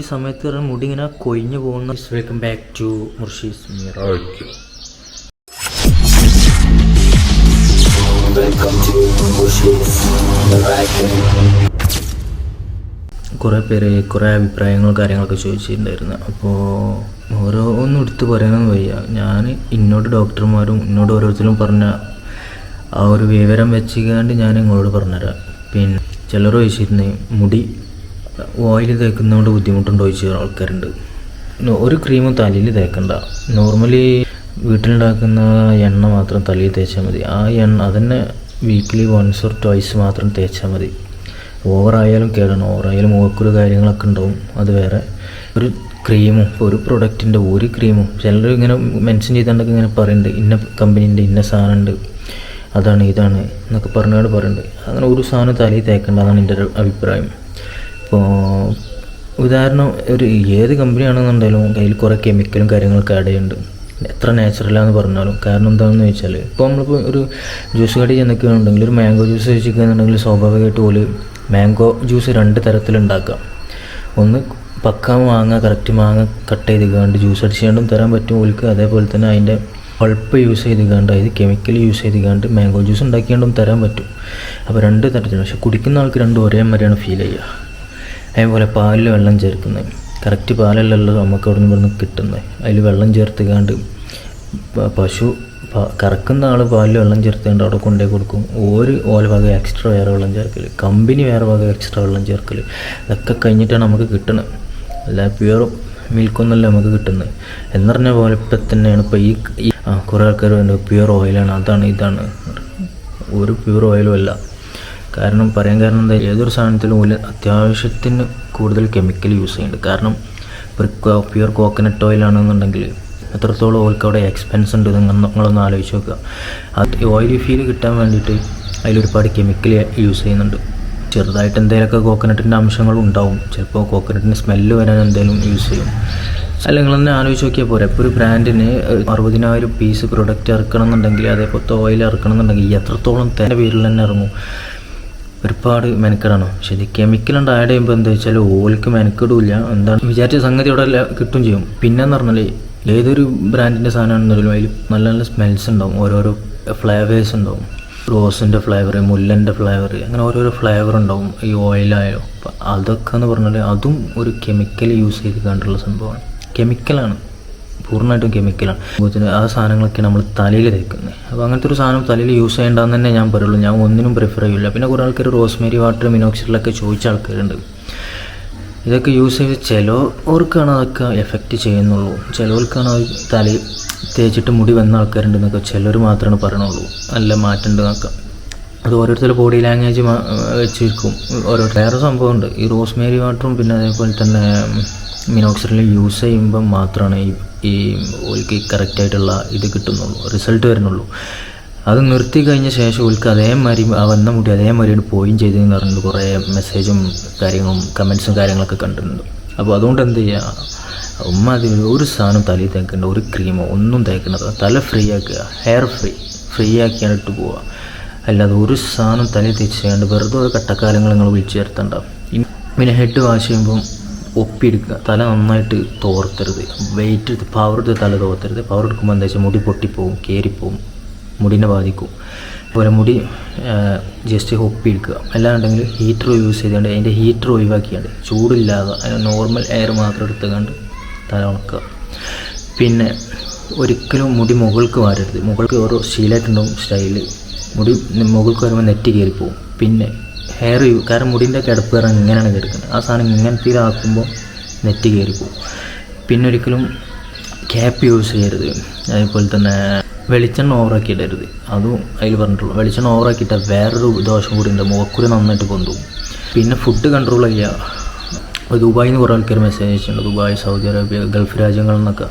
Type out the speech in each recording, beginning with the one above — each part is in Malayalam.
ഈ സമയത്ത് മുടി ഇങ്ങനെ കൊഴിഞ്ഞു പോകുന്ന വെൽക്കം ബാക്ക് ടു മുർഷീസ് കുറേ പേര് കുറേ അഭിപ്രായങ്ങളും കാര്യങ്ങളൊക്കെ ചോദിച്ചിട്ടുണ്ടായിരുന്നു. അപ്പോൾ ഓരോന്നും എടുത്ത് പറയാനൊന്നും വയ്യ. ഞാൻ ഇന്നോട് ഡോക്ടർമാരും ഇന്നോട് ഓരോരുത്തരും പറഞ്ഞ ആ ഒരു വിവരം വെച്ചുകൊണ്ട് ഞാൻ നിങ്ങളോട് പറഞ്ഞുതരാം പിന്നെ ചിലർ ചോദിച്ചിരുന്നു മുടി ഓയിൽ തേക്കുന്നതുകൊണ്ട് ബുദ്ധിമുട്ടുണ്ടോ ചോദിച്ച ആൾക്കാരുണ്ട്. ഒരു ക്രീമും തലയിൽ തേക്കണ്ട. നോർമലി വീട്ടിലുണ്ടാക്കുന്ന എണ്ണ മാത്രം തലയിൽ തേച്ചാൽ മതി. ആ എണ്ണ അതന്നെ വീക്കിലി വൺസ് ഓർ ട്വൈസ് മാത്രം തേച്ചാൽ മതി. ഓവറായാലും കേടാണ്. ഓവറായാലും ഓക്കുരു കാര്യങ്ങളൊക്കെ ഉണ്ടാവും. അത് വേറെ. ഒരു ക്രീമും ഒരു പ്രൊഡക്റ്റിന്റെ ഒരു ക്രീമും ചിലർ ഇങ്ങനെ മെൻഷൻ ചെയ്തുകൊണ്ടൊക്കെ ഇങ്ങനെ പറയുന്നുണ്ട് ഇന്ന കമ്പനീന്റെ ഇന്ന സാധനമുണ്ട് അതാണ് ഇതാണ് എന്നൊക്കെ പറഞ്ഞുകൊണ്ട് പറയുന്നുണ്ട് അങ്ങനെ ഒരു സാധനം തലയിൽ തേക്കേണ്ടതാണ് എന്റെ ഒരു അഭിപ്രായം. ഇപ്പോൾ ഉദാഹരണം ഒരു ഏത് കമ്പനിയാണെന്നുണ്ടെങ്കിലും കയ്യിൽ കുറേ കെമിക്കലും കാര്യങ്ങളൊക്കെ ആഡ് ചെയ്യുന്നുണ്ട് എത്ര നാച്ചുറലാന്ന് പറഞ്ഞാലും. കാരണം എന്താണെന്ന് വെച്ചാൽ ഇപ്പോൾ നമ്മളിപ്പോൾ ഒരു ജ്യൂസ് കടി ചെന്നൊക്കെയാണെന്നുണ്ടെങ്കിൽ ഒരു മാംഗോ ജ്യൂസ് കഴിച്ചിരിക്കുകയാണെന്നുണ്ടെങ്കിൽ സ്വാഭാവികമായിട്ട് പോലും മാംഗോ ജ്യൂസ് രണ്ട് തരത്തിലുണ്ടാക്കാം ഒന്ന് പക്ക മാങ്ങ കറക്റ്റ് മാങ്ങ കട്ട് ചെയ്ത് കണ്ട് ജ്യൂസ് അടിച്ചുകൊണ്ടും തരാൻ പറ്റും ഓൽക്ക്. അതേപോലെ തന്നെ അതിന്റെ പൾപ്പ് യൂസ് ചെയ്ത് കണ്ട് അതായത് കെമിക്കൽ യൂസ് ചെയ്ത് കണ്ട് മാംഗോ ജ്യൂസ് ഉണ്ടാക്കിക്കൊണ്ടും തരാൻ പറ്റും. അപ്പോൾ രണ്ട് തരത്തിൽ പക്ഷെ കുടിക്കുന്ന ആൾക്ക് രണ്ടും ഒരേ മാതിരിയാണ് ഫീൽ ചെയ്യുക. അതേപോലെ പാലിൽ വെള്ളം ചേർക്കുന്നത് കറക്റ്റ് പാലല്ലല്ലോ നമുക്ക് അവിടെ നിന്ന് ഇവിടുന്ന് കിട്ടുന്നത് അതിൽ വെള്ളം ചേർത്ത് കണ്ട് പ- പശു കറക്കുന്ന ആൾ പാലിൽ വെള്ളം ചേർത്തുകൊണ്ട് അവിടെ കൊണ്ടുപോയി കൊടുക്കും. ഒരു ഓല വക എക്സ്ട്രാ വേറെ വെള്ളം ചേർക്കൽ കമ്പനി വേറെ വക എക്സ്ട്രാ വെള്ളം ചേർക്കൽ ഇതൊക്കെ കഴിഞ്ഞിട്ടാണ് നമുക്ക് കിട്ടണം. അല്ല പ്യുവർ മിൽക്കൊന്നുമല്ല നമുക്ക് കിട്ടുന്നത് എന്ന് പറഞ്ഞ പോലെ ഇപ്പം തന്നെയാണ് ഇപ്പോൾ ഈ കുറേ ആൾക്കാർ പറയുന്നത്. പ്യുവർ ഓയിലാണ് അതാണ് ഇതാണ്. ഒരു പ്യുവർ ഓയിലും അല്ല. കാരണം പറയാൻ കാരണം എന്താ ഏതൊരു സാധനത്തിലും ഉള്ള അത്യാവശ്യത്തിന് കൂടുതൽ കെമിക്കൽ യൂസ് ചെയ്യുന്നുണ്ട്. കാരണം പ്യുവർ കോക്കനട്ട് ഓയിലാണെന്നുണ്ടെങ്കിൽ എത്രത്തോളം ഓയിൽക്ക് അവിടെ എക്സ്പെൻസ് ഉണ്ട് നിങ്ങളൊന്ന് ആലോചിച്ച് നോക്കുക. അത് ഓയിലി ഫീൽ കിട്ടാൻ വേണ്ടിയിട്ട് അതിലൊരുപാട് കെമിക്കൽ യൂസ് ചെയ്യുന്നുണ്ട്. ചെറുതായിട്ട് എന്തെങ്കിലുമൊക്കെ കോക്കനട്ടിന്റെ അംശങ്ങൾ ഉണ്ടാവും. ചിലപ്പോൾ കോക്കനട്ടിന് സ്മെല്ല് വരാൻ എന്തെങ്കിലും യൂസ് ചെയ്യും. അല്ല നിങ്ങൾ തന്നെ ആലോചിച്ച് നോക്കിയാൽ പോരെ. ഇപ്പോൾ ഒരു ബ്രാൻഡിന് അറുപതിനായിരം പീസ് പ്രൊഡക്റ്റ് ഇറക്കണം എന്നുണ്ടെങ്കിൽ അതേപോലത്തെ ഓയിൽ ഇറക്കണം എന്നുണ്ടെങ്കിൽ എത്രത്തോളം തന്റെ പേരിൽ തന്നെ ഇറങ്ങും? ഒരുപാട് മെനക്കെടാണ്. പക്ഷേ ഇത് കെമിക്കൽ ഉണ്ട് ആഡ് ചെയ്യുമ്പോൾ എന്താ വെച്ചാൽ ഓൽക്ക് മെനക്കെടില്ല. എന്താണ്? വിചാരിച്ച സംഗതി എല്ലാം കിട്ടും ചെയ്യും. പിന്നെന്ന് പറഞ്ഞാൽ ഏതൊരു ബ്രാൻഡിന്റെ സാധനമാണെന്നുണ്ടെങ്കിലും അതിൽ നല്ല നല്ല സ്മെൽസ് ഉണ്ടാവും. ഓരോരോ ഫ്ലേവേഴ്സ് ഉണ്ടാവും. റോസിന്റെ ഫ്ലേവർ മുല്ലന്റെ ഫ്ലേവർ അങ്ങനെ ഓരോരോ ഫ്ലേവർ ഉണ്ടാവും. ഈ ഓയിലായാലും അപ്പം അതൊക്കെ എന്ന് പറഞ്ഞാൽ അതും ഒരു കെമിക്കൽ യൂസ് ചെയ്ത് കണ്ടുള്ള സംഭവമാണ്. കെമിക്കലാണ് പൂർണമായിട്ടും കെമിക്കലാണ് അതുപോലെ ആ സാധനങ്ങളൊക്കെ നമ്മൾ തലയിൽ തേക്കുന്നത് അപ്പോൾ അങ്ങനത്തെ ഒരു സാധനം തലയിൽ യൂസ് ചെയ്യേണ്ടതെന്ന് തന്നെ ഞാൻ പറയുള്ളൂ. ഞാൻ ഒന്നിനും പ്രിഫർ ചെയ്യില്ല പിന്നെ കുറേ ആൾക്കാർ റോസ്മേരി വാട്ടർ മിനോക്സിഡിലൊക്കെ ചോദിച്ച ആൾക്കാരുണ്ട്. ഇതൊക്കെ യൂസ് ചെയ്ത് ചിലവർക്കാണ് അതൊക്കെ എഫക്റ്റ് ചെയ്യുന്നുള്ളൂ. ചിലവർക്കാണ് അത് തലയിൽ തേച്ചിട്ട് മുടി വന്ന ആൾക്കാരുണ്ടെന്നൊക്കെ ചിലർ മാത്രമാണ് പറയണുള്ളൂ. നല്ല മാറ്റമുണ്ടെന്നൊക്കെ അത് ഓരോരുത്തരുടെ ബോഡി ലാംഗ്വേജ് വെച്ചിരിക്കും. ഓരോ വേറെ സംഭവമുണ്ട്. ഈ റോസ്മേരി വാട്ടറും പിന്നെ അതേപോലെ തന്നെ മിനോക്സിഡിൽ യൂസ് ചെയ്യുമ്പം മാത്രമാണ് ഈ ഓൽക്ക് കറക്റ്റായിട്ടുള്ള ഇത് കിട്ടുന്നുള്ളൂ റിസൾട്ട് വരുന്നുള്ളൂ. അത് നിർത്തി കഴിഞ്ഞ ശേഷം ഓൽക്ക് അതേമാതിരി ആ വന്ന മുടി അതേമാതിരി പോയും ചെയ്തതെന്ന് പറഞ്ഞിട്ട് കുറേ മെസ്സേജും കാര്യങ്ങളും കമൻസും കാര്യങ്ങളൊക്കെ കണ്ടിട്ടുണ്ട്. അപ്പോൾ അതുകൊണ്ട് എന്ത് ചെയ്യുക ഉമ്മ അതിൽ ഒരു സാധനം തലയിൽ തേക്കേണ്ട ഒരു ക്രീമോ ഒന്നും തേക്കേണ്ട. തല ഫ്രീ ആക്കുക ഹെയർ ഫ്രീ ഫ്രീ ആക്കിയാണ് ഇട്ട് പോവുക. അല്ലാതെ ഒരു സാധനം തലയിൽ തേച്ച് കഴിഞ്ഞാൽ വെറുതെ ഒരു കട്ടക്കാലങ്ങൾ നിങ്ങൾ വിളിച്ചു ചേർത്തണ്ട പിന്നെ ഹെഡ് വാഷ് ചെയ്യുമ്പം ഒപ്പിയെടുക്കുക. തല നന്നായിട്ട് തോർത്തരുത്. വെയിറ്റ് എടുത്ത് പവർ എടുത്ത് തല തോർത്തരുത്. പവർ എടുക്കുമ്പോൾ എന്താ വെച്ചാൽ മുടി പൊട്ടിപ്പോവും കയറിപ്പോവും മുടിനെ ബാധിക്കും. അതുപോലെ മുടി ജസ്റ്റ് ഒപ്പിയെടുക്കുക. അല്ലാണ്ടെങ്കിൽ ഹീറ്റർ യൂസ് ചെയ്തുകൊണ്ട് അതിന്റെ ഹീറ്റർ ഒഴിവാക്കിയാണ്ട് ചൂടില്ലാതെ നോർമൽ എയർ മാത്രം എടുത്തുകൊണ്ട് തല ഉണക്കുക. പിന്നെ ഒരിക്കലും മുടി മുകൾക്ക് വാരരുത്. മുകൾക്ക് ഓരോ ശീലമായിട്ടുണ്ടാവും സ്റ്റൈൽ മുടി മുകൾക്ക് വരുമ്പോൾ നെറ്റ് കയറിപ്പോവും പിന്നെ ഹെയർ യൂ കാരണം മുടിന്റെ കിടപ്പ് കാരണം ഇങ്ങനെയാണ് കിടക്കുന്നത് ആ സാധനം ഇങ്ങനത്തെ ഇതാക്കുമ്പോൾ നെറ്റ് കയറിപ്പോവും പിന്നെ ഒരിക്കലും ക്യാപ്പ് യൂസ് ചെയ്യരുത്. അതേപോലെ തന്നെ വെളിച്ചെണ്ണ ഓവറാക്കി ഇടരുത്. അതും അതിൽ പറഞ്ഞിട്ടുള്ളൂ. വെളിച്ചെണ്ണ ഓവറാക്കിയിട്ടാൽ വേറൊരു ദോഷം കൂടി ഉണ്ട്. മുഖക്കുരി നന്നായിട്ട് പൊന്തും. പിന്നെ ഫുഡ് കൺട്രോൾ ചെയ്യുക ദുബായിൽ നിന്ന് കുറേ ആൾക്കാർ മെസ്സേജ് അയച്ചിട്ടുണ്ട്. ദുബായ് സൗദി അറേബ്യ ഗൾഫ് രാജ്യങ്ങളിൽ നിന്നൊക്കെ.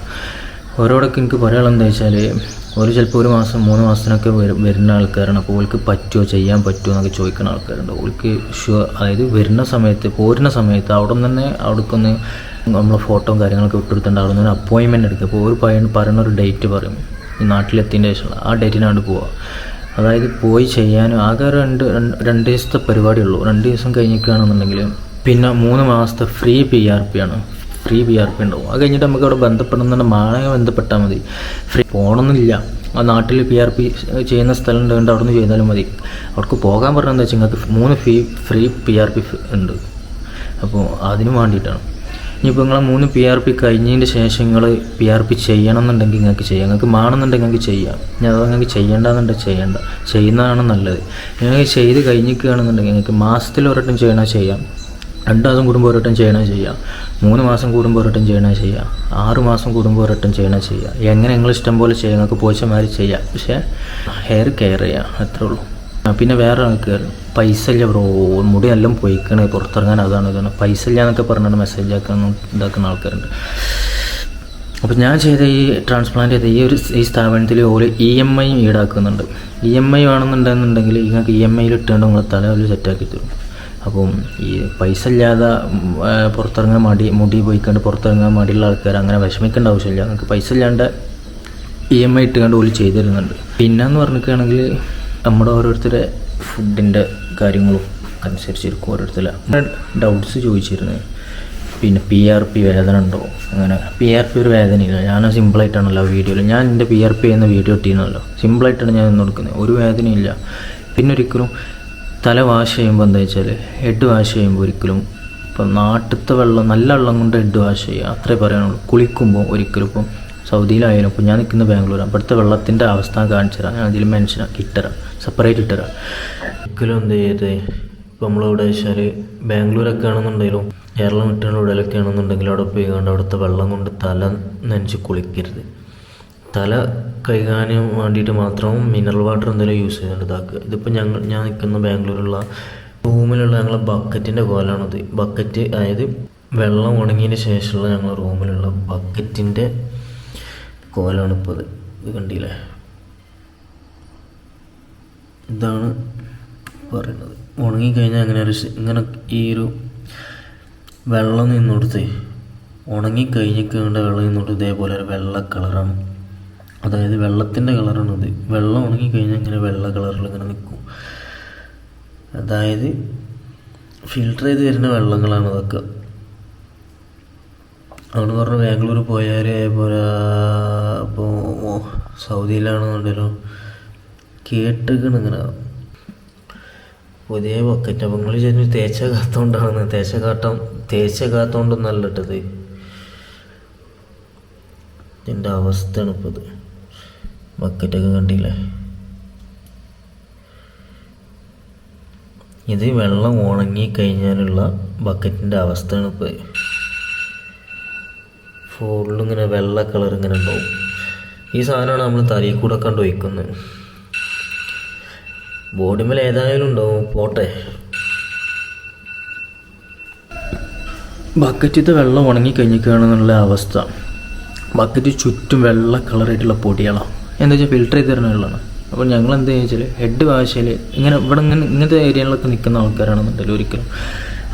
ഓരോടൊക്കെ എനിക്ക് പറയാനുള്ളത് വെച്ചാൽ ഒരു ചിലപ്പോൾ ഒരു മാസം മൂന്ന് മാസത്തിനൊക്കെ വരു- വരുന്ന ആൾക്കാരാണ്. അപ്പോൾ ഓൾക്ക് പറ്റുമോ ചെയ്യാൻ പറ്റുമോ എന്നൊക്കെ ചോദിക്കുന്ന ആൾക്കാരുണ്ട്. ഓൾക്ക് ഷുവർ അതായത് വരുന്ന സമയത്ത് പോരുന്ന സമയത്ത് അവിടെ നിന്ന് തന്നെ അവിടേക്കൊന്ന് നമ്മൾ ഫോട്ടോയും കാര്യങ്ങളൊക്കെ വിട്ടുകൊടുത്തിട്ടുണ്ട്. അവിടെ നിന്ന് അപ്പോയിൻമെന്റ് എടുക്കുക. അപ്പോൾ ഒരു പറയുന്ന ഒരു ഡേറ്റ് പറയും. ഈ നാട്ടിലെത്തിയതിന്റെ ശേഷം ആ ഡേറ്റിനാണ് പോവുക അതായത് പോയി ചെയ്യാനും ആകെ രണ്ട് രണ്ട് ദിവസത്തെ പരിപാടിയുള്ളൂ രണ്ട് ദിവസം കഴിഞ്ഞിരിക്കുകയാണെന്നുണ്ടെങ്കിൽ പിന്നെ മൂന്ന് മാസത്തെ ഫ്രീ പി ആർ പി ആണ്. ഫ്രീ പി ആർ പി ഉണ്ടാവും. അത് കഴിഞ്ഞിട്ട് നമുക്ക് അവിടെ ബന്ധപ്പെടുന്ന മാളെ ബന്ധപ്പെട്ടാൽ മതി. ഫ്രീ പോകണമെന്നില്ല ആ നാട്ടിൽ പി ആർ പി ചെയ്യുന്ന സ്ഥലം ഉണ്ടെങ്കിൽ അവിടെ നിന്ന് ചെയ്താലും മതി. അവർക്ക് പോകാൻ പറഞ്ഞതെന്ന് വെച്ചാൽ നിങ്ങൾക്ക് മൂന്ന് fee free P R P ഉണ്ട്. അപ്പോൾ അതിന് വേണ്ടിയിട്ടാണ്. ഇനിയിപ്പോൾ നിങ്ങളെ മൂന്ന് പി ആർ പി കഴിഞ്ഞതിന്റെ ശേഷം നിങ്ങൾ പി ആർ പി ചെയ്യണം എന്നുണ്ടെങ്കിൽ നിങ്ങൾക്ക് ചെയ്യാം. നിങ്ങൾക്ക് മാണെന്നുണ്ടെങ്കിൽ നിങ്ങൾക്ക് ചെയ്യാം. ഞാൻ അത് നിങ്ങൾക്ക് ചെയ്യേണ്ടതെന്നുണ്ടെങ്കിൽ ചെയ്യേണ്ട. ചെയ്യുന്നതാണ് നല്ലത്. നിങ്ങൾക്ക് ചെയ്ത് കഴിഞ്ഞിരിക്കുകയാണെന്നുണ്ടെങ്കിൽ നിങ്ങൾക്ക് മാസത്തിൽ ഒരട്ടം ചെയ്യണം ചെയ്യാം. രണ്ട് മാസം കൂടുമ്പോൾ ഒരട്ടം ചെയ്യണേ ചെയ്യാം. മൂന്ന് മാസം കൂടുമ്പോൾ ഒരട്ടം ചെയ്യണേ ചെയ്യാം. ആറ് മാസം കൂടുമ്പോൾ ഒരട്ടം ചെയ്യണേ ചെയ്യാം. എങ്ങനെ നിങ്ങൾ ഇഷ്ടം പോലെ ചെയ്യാം നിങ്ങൾക്ക് പോച്ചമാരി ചെയ്യാം. പക്ഷേ ഹെയർ കെയർ ചെയ്യാം അത്രേ ഉള്ളൂ. പിന്നെ വേറെ ആൾക്ക് പൈസ ഇല്ല ബ്രോ. മുടി എല്ലാം പൊയ്ക്കണേ പുറത്തിറങ്ങാൻ അതാണ് ഇതാണ്. പൈസ ഇല്ല എന്നൊക്കെ പറഞ്ഞിട്ട് മെസ്സേജ് ആക്കുന്ന ഇതാക്കുന്ന ആൾക്കാരുണ്ട്. അപ്പോൾ ഞാൻ ചെയ്ത ഈ ട്രാൻസ്പ്ലാന്റ് ചെയ്ത ഈ ഒരു ഈ സ്ഥാപനത്തിൽ ഓൽ ഇ എം ഐ ഈടാക്കുന്നുണ്ട്. ഇ എം ഐ വേണമെന്നുണ്ടെന്നുണ്ടെങ്കിൽ നിങ്ങൾക്ക് ഇ എം ഐയിൽ ഇട്ടുകൊണ്ട് നിങ്ങൾ തല ഒരു സെറ്റാക്കി തരും. അപ്പം ഈ പൈസ ഇല്ലാതെ പുറത്തിറങ്ങാൻ മടി മുടി പോയിക്കൊണ്ട് പുറത്തിറങ്ങാൻ മടിയുള്ള ആൾക്കാർ അങ്ങനെ വിഷമിക്കേണ്ട ആവശ്യമില്ല. നിങ്ങൾക്ക് പൈസ ഇല്ലാണ്ട് ഇ എം ഐ ഇട്ടുകൊണ്ട് ഓൽ ചെയ്തു തരുന്നുണ്ട്. പിന്നെന്ന് പറഞ്ഞിരിക്കുകയാണെങ്കിൽ നമ്മുടെ ഓരോരുത്തരെ ഫുഡിന്റെ കാര്യങ്ങളും അനുസരിച്ചിരിക്കും ഓരോരുത്തരെ. ഡൗട്ട്സ് ചോദിച്ചിരുന്നു. പിന്നെ പി ആർ പി വേദന ഉണ്ടോ? അങ്ങനെ പി ആർ പി ഒരു വേദനയില്ല. ഞാൻ സിമ്പിളായിട്ടാണല്ലോ വീഡിയോയിൽ ഞാൻ എന്റെ പി ആർ പി എന്ന വീഡിയോ ഇട്ടിരുന്നല്ലോ. സിമ്പിളായിട്ടാണ് ഞാൻ കൊടുക്കുന്നത് ഒരു വേദനയില്ല പിന്നെ ഒരിക്കലും തല വാഷ് ചെയ്യുമ്പോൾ എന്താ വെച്ചാൽ ഹെഡ് വാഷ് ചെയ്യുമ്പോൾ ഒരിക്കലും ഇപ്പം നാട്ടിലത്തെ വെള്ളം നല്ല വെള്ളം കൊണ്ട് ഹെഡ് വാഷ് ചെയ്യുക അത്രേ പറയാനുള്ളൂ. കുളിക്കുമ്പോൾ ഒരിക്കലും ഇപ്പം സൗദിയിലായാലും ഇപ്പോൾ ഞാൻ നിൽക്കുന്ന ബാംഗ്ലൂർ അപ്പോഴത്തെ വെള്ളത്തിന്റെ അവസ്ഥ കാണിച്ചു തരാം ഞാൻ അതിൽ മെൻഷൻ ഇട്ടുതരാം സെപ്പറേറ്റ് ഇട്ടുതരാം ഒരിക്കലും എന്ത് ചെയ്യരുത്. ഇപ്പോൾ നമ്മളവിടെ വെച്ചാൽ ബാംഗ്ലൂരൊക്കെ ആണെന്നുണ്ടെങ്കിലും കേരളം വിട്ടുള്ള ഉടലൊക്കെ ആണെന്നുണ്ടെങ്കിൽ അവിടെ പോയി കണ്ട് അവിടുത്തെ വെള്ളം കൊണ്ട് തല നനച്ച് കുളിക്കരുത്. തല കഴുകാനും വേണ്ടിയിട്ട് മാത്രം മിനറൽ വാട്ടർ എന്തെങ്കിലും യൂസ് ചെയ്യുന്നുണ്ട്. ഇതാക്കുക ഇതിപ്പോൾ ഞങ്ങൾ ഞാൻ നിൽക്കുന്ന ബാംഗ്ലൂരിലുള്ള റൂമിലുള്ള ഞങ്ങളെ ബക്കറ്റിന്റെ കോലാണത്. ബക്കറ്റ് അതായത് വെള്ളം ഉണങ്ങിയതിന് ശേഷമുള്ള ഞങ്ങളെ റൂമിലുള്ള ബക്കറ്റിന്റെ കോലാണ് ഇപ്പോൾ അത് ഇത് കണ്ടില്ലേ? ഇതാണ് പറയുന്നത്. ഉണങ്ങിക്കഴിഞ്ഞാൽ അങ്ങനെ ഒരു ഇങ്ങനെ ഈ ഒരു വെള്ളം നിന്നോടത്ത് ഉണങ്ങിക്കഴിഞ്ഞിക്കേണ്ട വെള്ളം നിന്നോട്ട് ഇതേപോലെ ഒരു വെള്ള കളറാണ് അതായത് വെള്ളത്തിന്റെ കളറാണ് ഇത് വെള്ളം ഉണങ്ങിക്കഴിഞ്ഞാൽ ഇങ്ങനെ വെള്ള കളറിൽ ഇങ്ങനെ നിൽക്കും അതായത് ഫിൽട്ടർ ചെയ്ത് വരുന്ന വെള്ളങ്ങളാണ് അതൊക്കെ. അവിടെ പറഞ്ഞ ബാംഗ്ലൂർ പോയാൽ പോലെ അപ്പോൾ സൗദിയിലാണെന്നുണ്ടല്ലോ കേട്ടിരിക്കണം ഇങ്ങനെ. പുതിയ ബക്കറ്റ് അപ്പം നിങ്ങൾ ചെന്ന് തേച്ച കാത്തോണ്ടാണ്. തേച്ച കാട്ടം തേച്ച കാത്തോണ്ടൊന്നല്ല ഇട്ടത്. എന്റെ അവസ്ഥയാണ് ഇപ്പോൾ ബക്കറ്റൊക്കെ കണ്ടില്ലേ? ഇത് വെള്ളം ഉണങ്ങി കഴിഞ്ഞാലുള്ള ബക്കറ്റിന്റെ അവസ്ഥയാണ് ഇപ്പോൾ ഇങ്ങനെ വെള്ള കളർ ഇങ്ങനെ ഉണ്ടാവും. ഈ സാധനമാണ് നമ്മൾ തലയിൽ കൂടെ കണ്ട് വയ്ക്കുന്നത് ബോഡിമേൽ ഏതായാലും ഉണ്ടാവും. പോട്ടെ. ബക്കറ്റിത്തെ വെള്ളം ഉണങ്ങി കഴിഞ്ഞിരിക്കുകയാണെന്നുള്ള അവസ്ഥ. ബക്കറ്റ് ചുറ്റും വെള്ള കളറായിട്ടുള്ള പൊടികളാണ് എന്താ വെച്ചാൽ ഫിൽട്ടർ ചെയ്ത് തരുന്ന അപ്പോൾ ഞങ്ങൾ എന്താ വെച്ചാൽ ഹെഡ് വാശയിൽ ഇങ്ങനെ ഇവിടെ ഇങ്ങനെ ഇങ്ങനത്തെ ഏരിയകളിലൊക്കെ നിൽക്കുന്ന ആൾക്കാരാണെന്നുണ്ടല്ലോ ഒരിക്കലും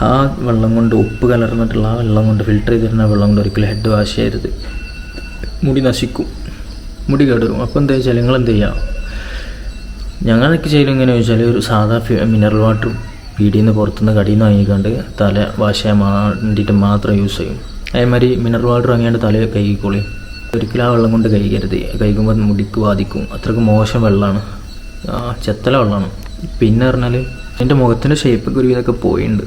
ആ വെള്ളം കൊണ്ട് ഉപ്പ് കലർന്നിട്ടുള്ള ആ വെള്ളം കൊണ്ട് ഫിൽട്ടർ ചെയ്ത് തരുന്ന വെള്ളം കൊണ്ട് ഒരിക്കലും ഹെഡ് വാഷ് ചെയ്യരുത് മുടി നശിക്കും. മുടി കേടുവരും. അപ്പോൾ എന്താ വെച്ചാൽ നിങ്ങൾ എന്ത് ചെയ്യുക? ഞങ്ങളൊക്കെ ചെയ്യലും എങ്ങനെ ചോദിച്ചാൽ ഒരു സാധാ മിനറൽ വാട്ടർ പീടിയിൽ നിന്ന് പുറത്തുനിന്ന് കടിയിൽ നിന്ന് വാങ്ങിക്കാണ്ട് തല വാഷ് ചെയ്യാൻ വേണ്ടിയിട്ട് മാത്രം യൂസ് ചെയ്യും. അതേമാതിരി മിനറൽ വാട്ടർ വാങ്ങിയാണ്ട് തലയൊക്കെ കഴുകിക്കോളി. ഒരിക്കലും ആ വെള്ളം കൊണ്ട് കഴുകരുത് കഴുകുമ്പോൾ മുടിക്ക് ബാധിക്കും. അത്രയ്ക്ക് മോശം വെള്ളമാണ്. ചെത്തല വെള്ളമാണ്. പിന്നെ പറഞ്ഞാൽ എന്റെ മുഖത്തിന്റെ ഷേപ്പൊക്കെ ഒരു ഇതൊക്കെ പോയിട്ടുണ്ട്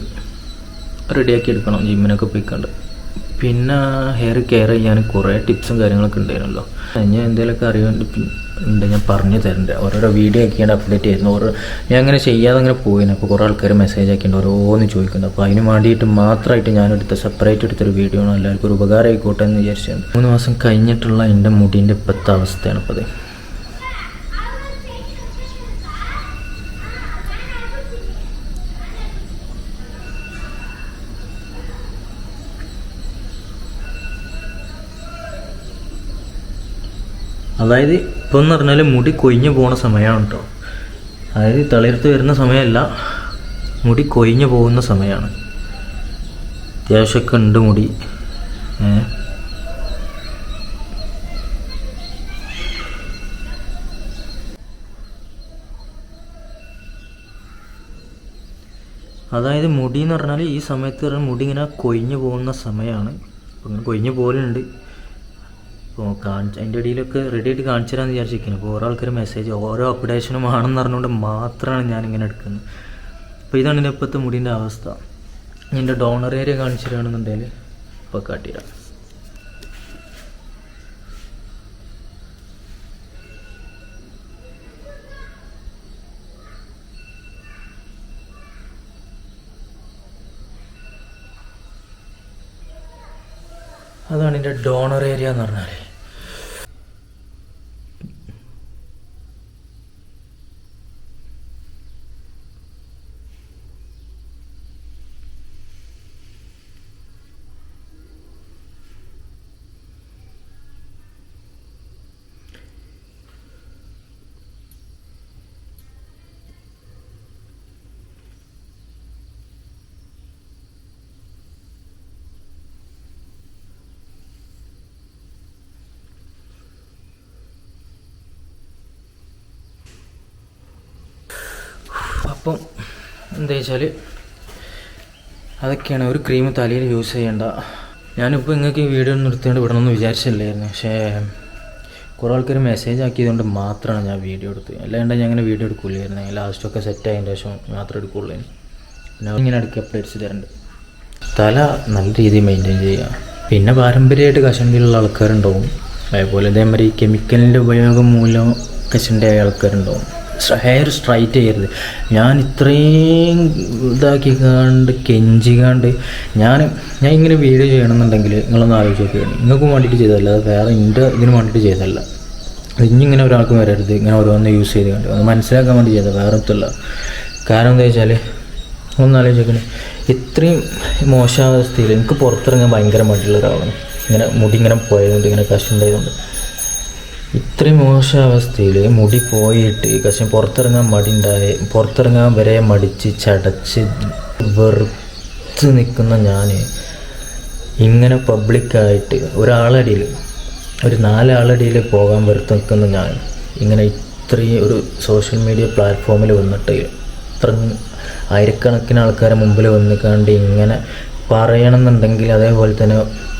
റെഡിയാക്കി എടുക്കണം. ജിമ്മിനൊക്കെ പോയിക്കണ്ട്. പിന്നെ ഹെയർ കെയർ ചെയ്യാൻ കുറേ ടിപ്സും കാര്യങ്ങളൊക്കെ ഉണ്ടായിരുന്നല്ലോ. ഞാൻ എന്തെങ്കിലുമൊക്കെ അറിയാണ്ട് ഉണ്ട് ഞാൻ പറഞ്ഞു തരണ്ട്. ഓരോരോ വീഡിയോ ഒക്കെയാണ് അപ്ഡേറ്റ് ചെയ്യുന്നത് ഓരോ ഞാൻ അങ്ങനെ ചെയ്യാതെ അങ്ങനെ പോയിന്. അപ്പോൾ കുറേ ആൾക്കാർ മെസ്സേജ് ആക്കിയിട്ട് ഓരോന്ന് ചോദിക്കുന്നുണ്ട്. അപ്പോൾ അതിന് വേണ്ടിയിട്ട് മാത്രമായിട്ട് ഞാനെടുത്ത സെപ്പറേറ്റ് എടുത്തൊരു വീഡിയോ ആണ്. എല്ലാവർക്കും ഒരു ഉപകാരം ആയിക്കോട്ടെ എന്ന് വിചാരിച്ചത് മൂന്ന് മാസം കഴിഞ്ഞിട്ടുള്ള എന്റെ മുടീന്റെ ഇപ്പോഴത്തെ അവസ്ഥയാണ് ഇപ്പോൾ അത് അതായത് ഇപ്പം എന്ന് പറഞ്ഞാൽ മുടി കൊഴിഞ്ഞു പോകുന്ന സമയമാണ് കേട്ടോ അതായത് തളിർത്ത് വരുന്ന സമയമല്ല മുടി കൊഴിഞ്ഞു പോകുന്ന സമയമാണ് അത്യാവശ്യമൊക്കെ ഉണ്ട് മുടി. അതായത് മുടി എന്ന് പറഞ്ഞാൽ ഈ സമയത്ത് മുടി ഇങ്ങനെ കൊഴിഞ്ഞു പോകുന്ന സമയമാണ് ഇങ്ങനെ കൊഴിഞ്ഞു പോലുണ്ട് അപ്പോൾ കാണിച്ച് അതിന്റെ ഇടയിലൊക്കെ റെഡി ആയിട്ട് കാണിച്ചു തരാമെന്ന് വിചാരിച്ചിരിക്കുന്നു. അപ്പോൾ ഓരോ ആൾക്കാർ മെസ്സേജ് ഓരോ അപ്ഡേഷനും ആണെന്ന് അറിഞ്ഞുകൊണ്ട് മാത്രമാണ് ഞാനിങ്ങനെ എടുക്കുന്നത്. അപ്പോൾ ഇതാണ് എന്റെ ഇപ്പോഴത്തെ മുടീന്റെ അവസ്ഥ. എന്റെ ഡോണർ ഏരിയ കാണിച്ചു തരാണെന്നുണ്ടെങ്കിൽ ഇപ്പോൾ കാട്ടിയിടാം. അതാണ് എന്റെ ഡോണർ ഏരിയ എന്ന് പറഞ്ഞാൽ അപ്പം എന്താ വെച്ചാൽ അതൊക്കെയാണ് ഒരു ക്രീം തലയിൽ യൂസ് ചെയ്യേണ്ട. ഞാനിപ്പോൾ നിങ്ങൾക്ക് ഈ വീഡിയോ നിർത്തിയോണ്ട് വിടണമെന്ന് വിചാരിച്ചില്ലായിരുന്നു. പക്ഷേ കുറേ ആൾക്കാർ മെസ്സേജ് ആക്കിയതുകൊണ്ട് മാത്രമാണ് ഞാൻ വീഡിയോ എടുത്തത്. അല്ലാണ്ട് ഞാൻ അങ്ങനെ വീഡിയോ എടുക്കില്ലായിരുന്നു. ലാസ്റ്റൊക്കെ സെറ്റ് ആയതിന്റെ ശേഷം മാത്രമേ എടുക്കുള്ളൂ പിന്നെ ഇങ്ങനെ ഇടയ്ക്ക് അപ്ഡേറ്റ്സ് തരുന്നുണ്ട് തല നല്ല രീതിയിൽ മെയിന്റെയിൻ ചെയ്യുക പിന്നെ പാരമ്പര്യമായിട്ട് കശണ്ടിയിലുള്ള ആൾക്കാരുണ്ടാവും. അതേപോലെ ഇതേമാതിരി കെമിക്കലിന്റെ ഉപയോഗം മൂലം കഷണ്ടിയായ ആൾക്കാരുണ്ടാവും. ഹെയർ സ്ട്രൈറ്റ് ചെയ്യരുത്. ഞാൻ ഇത്രയും ഇതാക്കി കണ്ട് കെഞ്ചി കണ്ട് ഞാൻ ഞാൻ ഇങ്ങനെ വീഡിയോ ചെയ്യണമെന്നുണ്ടെങ്കിൽ നിങ്ങളൊന്ന് ആലോചിച്ച് നോക്കുകയാണ് നിങ്ങൾക്ക് വേണ്ടിയിട്ട് ചെയ്തതല്ല അത് വേറെ എന്റെ ഇതിന് വേണ്ടിയിട്ട് ചെയ്തതല്ല. ഇനിയിങ്ങനെ ഒരാൾക്കും വരരുത് ഇങ്ങനെ ഓരോന്ന് യൂസ് ചെയ്ത് കണ്ട്. അത് മനസ്സിലാക്കാൻ വേണ്ടി ചെയ്തത് വേറെ ഒത്തുള്ള കാരണം എന്താ വെച്ചാൽ ഒന്ന് ആലോചിക്കണേ ഇത്രയും മോശാവസ്ഥയിൽ എനിക്ക് പുറത്തിറങ്ങാൻ ഭയങ്കര മടിയുള്ള ഒരാളാണ്. ഇങ്ങനെ മുടി ഇങ്ങനെ പോയതുകൊണ്ട് ഇങ്ങനെ കഷ്ടുണ്ടായതുകൊണ്ട് ഇത്രയും മോശാവസ്ഥയിൽ മുടി പോയിട്ട് പക്ഷെ പുറത്തിറങ്ങാൻ മടി ഉണ്ടായി പുറത്തിറങ്ങാൻ വരെ മടിച്ച് ചടച്ച് വെറുത്ത് നിൽക്കുന്ന ഞാൻ ഇങ്ങനെ പബ്ലിക്കായിട്ട് ഒരാളടിയിൽ ഒരു നാലാളടിയിൽ പോകാൻ വെറുത്ത് നിൽക്കുന്ന ഞാൻ ഇങ്ങനെ ഇത്രയും ഒരു സോഷ്യൽ മീഡിയ പ്ലാറ്റ്ഫോമിൽ വന്നിട്ട് ഇത്ര ആയിരക്കണക്കിന് ആൾക്കാരെ മുമ്പിൽ വന്നിക്കാണ്ട് ഇങ്ങനെ പറയണമെന്നുണ്ടെങ്കിൽ അതേപോലെ തന്നെ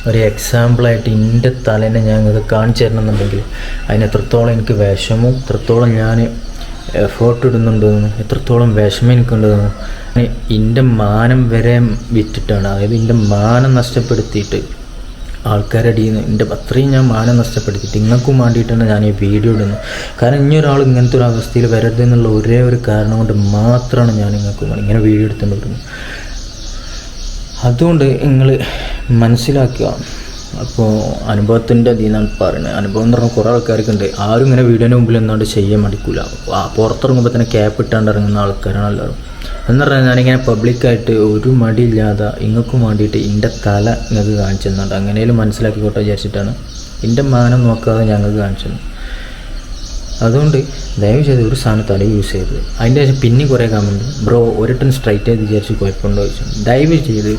ഒരു എക്സാമ്പിളായിട്ട് എന്റെ തലേനെ ഞാൻ അത് കാണിച്ചു തരണമെന്നുണ്ടെങ്കിൽ അതിന് എത്രത്തോളം എനിക്ക് വിഷമവും എത്രത്തോളം ഞാൻ എഫേർട്ട് ഇടുന്നുണ്ടെന്ന് എത്രത്തോളം വിഷമം എനിക്കുണ്ടെന്ന് എന്റെ മാനം വരെ വിറ്റിട്ടാണ്. അതായത് എന്റെ മാനം നഷ്ടപ്പെടുത്തിയിട്ട് ആൾക്കാരുടെ അടിയിൽ എന്റെ അത്രയും ഞാൻ മാനം നഷ്ടപ്പെടുത്തിയിട്ട് നിങ്ങൾക്കും വേണ്ടിയിട്ടാണ് ഞാൻ ഈ വീഡിയോ ഇടുന്നത്. കാരണം ഇനി ഒരാൾ ഇങ്ങനത്തെ ഒരു അവസ്ഥയിൽ വരരുതെന്നുള്ള ഒരേ ഒരു കാരണം കൊണ്ട് മാത്രമാണ് ഞാൻ നിങ്ങൾക്ക് ഇങ്ങനെ വീഡിയോ എടുത്തുകൊണ്ട് വരുന്നത് അതുകൊണ്ട് നിങ്ങൾ മനസ്സിലാക്കുക. അപ്പോൾ അനുഭവത്തിന്റെ അതിൽ നിന്നാണ് പറയുന്നത്. അനുഭവം എന്ന് പറഞ്ഞാൽ കുറേ ആൾക്കാർക്ക് ഉണ്ട്. ആരും ഇങ്ങനെ വീടിന്റെ മുമ്പിൽ എന്നാണ്ട് ചെയ്യാൻ മടിക്കില്ല പുറത്തിറങ്ങുമ്പോൾ തന്നെ ക്യാപ്പ് ഇട്ടാണ്ട് ഇറങ്ങുന്ന ആൾക്കാരാണ് എല്ലാവരും. എന്ന് പറഞ്ഞാൽ ഞാനിങ്ങനെ പബ്ലിക്കായിട്ട് ഒരു മടിയില്ലാതെ ഇങ്ങൾക്കും വേണ്ടിയിട്ട് എന്റെ തല നിങ്ങൾക്ക് കാണിച്ചു തന്നുണ്ട് അങ്ങനെയും മനസ്സിലാക്കിക്കോട്ടെ വിചാരിച്ചിട്ടാണ്. എന്റെ മാനം നോക്കാതെ ഞങ്ങൾക്ക് കാണിച്ചത് അതുകൊണ്ട് ദയവ് ചെയ്ത് ഒരു സാധനം തല യൂസ് ചെയ്തത് അതിന്റെ ശേഷം പിന്നെ കുറേ കമന്റ് ബ്രോ ഒരു ടൺ സ്ട്രൈറ്റ് ആയി വിചാരിച്ച് കുഴപ്പമുണ്ടോ? ചോദിച്ചു. ദയവ് ചെയ്ത്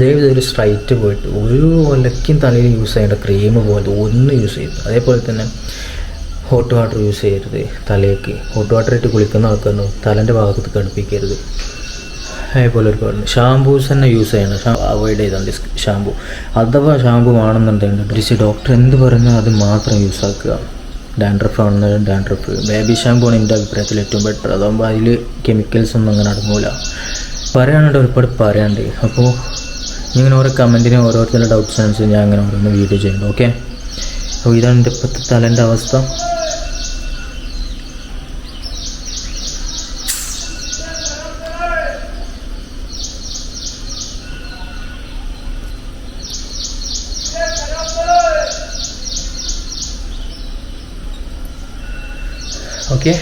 ദയവ് ചെയ്ത് ഒരു സ്ട്രൈറ്റ് പോയിട്ട് ഒരു ഒലക്കും തലയിൽ യൂസ് ചെയ്യേണ്ട ക്രീം പോലത്തെ ഒന്ന് യൂസ് ചെയ്തു. അതേപോലെ തന്നെ ഹോട്ട് വാട്ടർ യൂസ് ചെയ്യരുത് തലയ്ക്ക്. ഹോട്ട് വാട്ടർ ഇട്ട് കുളിക്കുന്ന ആൾക്കാരുണ്ടോ തലന്റെ ഭാഗത്ത് കടുപ്പിക്കരുത്. അതേപോലെ ഒരുപാട് ഷാമ്പൂസ് തന്നെ യൂസ് ചെയ്യണം. അവോയ്ഡ് ചെയ്താൽ ഷാമ്പു അഥവാ ഷാമ്പു ആണെന്നുണ്ടെങ്കിൽ ഡോക്ടർ എന്ത് പറഞ്ഞാൽ അത് മാത്രം യൂസ് ആക്കുക. ഡാൻഡ്രഫ് ആണെന്ന് ഡാൻഡ്രഫ് ബേബി ഷാമ്പു ആണ് എന്റെ അഭിപ്രായത്തിൽ ഏറ്റവും ബെറ്റർ അതാകുമ്പോൾ അതിൽ കെമിക്കൽസ് ഒന്നും അങ്ങനെ അടങ്ങൂല. പറയാനുണ്ട് ഒരുപാട് പറയാനുണ്ട്. അപ്പോൾ ഇങ്ങനെ ഓരോ കമന്റിന് ഓരോരുത്തരുടെ ഡൗട്ട്സ് അനുസരിച്ച് ഞാൻ അങ്ങനെ ഓരോന്ന് വീഡിയോ ചെയ്യുന്നുണ്ട് ഓക്കെ അപ്പോൾ ഇതാണ് എന്റെ ഇപ്പോഴത്തെ തലേന്റെ അവസ്ഥ ഓക്കെ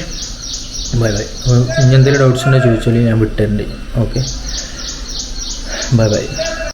ബൈ ഇനി എന്തെങ്കിലും ഡൗട്ട്സ് ഉണ്ടോ ചോദിച്ചാൽ ഞാൻ വിട്ടിട്ടുണ്ട് ഓക്കെ ബൈ ബൈ